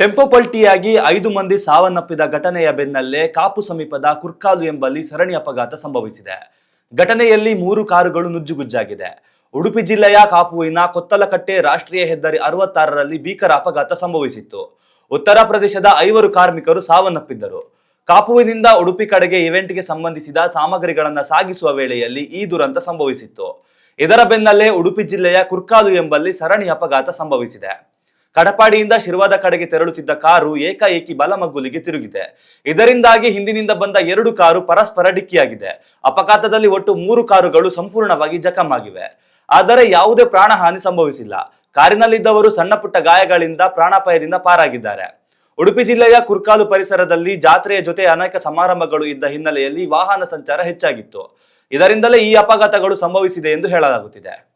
Tempo ಪಲ್ಟಿಯಾಗಿ ಐದು ಮಂದಿ ಸಾವನ್ನಪ್ಪಿದ ಘಟನೆಯ ಬೆನ್ನಲ್ಲೇ ಕಾಪು ಸಮೀಪದ ಕುರ್ಕಾಲು ಎಂಬಲ್ಲಿ ಸರಣಿ ಅಪಘಾತ ಸಂಭವಿಸಿದೆ. ಘಟನೆಯಲ್ಲಿ ಮೂರು ಕಾರುಗಳು ನುಜ್ಜುಗುಜ್ಜಾಗಿದೆ. ಉಡುಪಿ ಜಿಲ್ಲೆಯ ಕಾಪುವಿನ ಕೊತ್ತಲಕಟ್ಟೆ ರಾಷ್ಟ್ರೀಯ ಹೆದ್ದಾರಿ ಅರವತ್ತಾರರಲ್ಲಿ ಭೀಕರ ಅಪಘಾತ ಸಂಭವಿಸಿತ್ತು. ಉತ್ತರ ಪ್ರದೇಶದ ಐವರು ಕಾರ್ಮಿಕರು ಸಾವನ್ನಪ್ಪಿದ್ದರು. ಕಾಪುವಿನಿಂದ ಉಡುಪಿ ಕಡೆಗೆ ಇವೆಂಟ್ಗೆ ಸಂಬಂಧಿಸಿದ ಸಾಮಗ್ರಿಗಳನ್ನು ಸಾಗಿಸುವ ವೇಳೆಯಲ್ಲಿ ಈ ದುರಂತ ಸಂಭವಿಸಿತ್ತು. ಇದರ ಬೆನ್ನಲ್ಲೇ ಉಡುಪಿ ಜಿಲ್ಲೆಯ ಕುರ್ಕಾಲು ಎಂಬಲ್ಲಿ ಸರಣಿ ಅಪಘಾತ ಸಂಭವಿಸಿದೆ. ಕಡಪಾಡಿಯಿಂದ ಶಿರ್ವಾದ ಕಡೆಗೆ ತೆರಳುತ್ತಿದ್ದ ಕಾರು ಏಕಾಏಕಿ ಬಲಮಗ್ಗುಲಿಗೆ ತಿರುಗಿದೆ. ಇದರಿಂದಾಗಿ ಹಿಂದಿನಿಂದ ಬಂದ ಎರಡು ಕಾರು ಪರಸ್ಪರ ಡಿಕ್ಕಿಯಾಗಿದೆ. ಅಪಘಾತದಲ್ಲಿ ಒಟ್ಟು ಮೂರು ಕಾರುಗಳು ಸಂಪೂರ್ಣವಾಗಿ ಜಖಂ ಆಗಿವೆ ಆದರೆ ಯಾವುದೇ ಪ್ರಾಣಹಾನಿ ಸಂಭವಿಸಿಲ್ಲ. ಕಾರಿನಲ್ಲಿದ್ದವರು ಸಣ್ಣ ಪುಟ್ಟ ಗಾಯಗಳಿಂದ ಪ್ರಾಣಾಪಾಯದಿಂದ ಪಾರಾಗಿದ್ದಾರೆ. ಉಡುಪಿ ಜಿಲ್ಲೆಯ ಕುರ್ಕಾಲು ಪರಿಸರದಲ್ಲಿ ಜಾತ್ರೆಯ ಜೊತೆ ಅನೇಕ ಸಮಾರಂಭಗಳು ಇದ್ದ ಹಿನ್ನೆಲೆಯಲ್ಲಿ ವಾಹನ ಸಂಚಾರ ಹೆಚ್ಚಾಗಿತ್ತು. ಇದರಿಂದಲೇ ಈ ಅಪಘಾತಗಳು ಸಂಭವಿಸಿದೆ ಎಂದು ಹೇಳಲಾಗುತ್ತಿದೆ.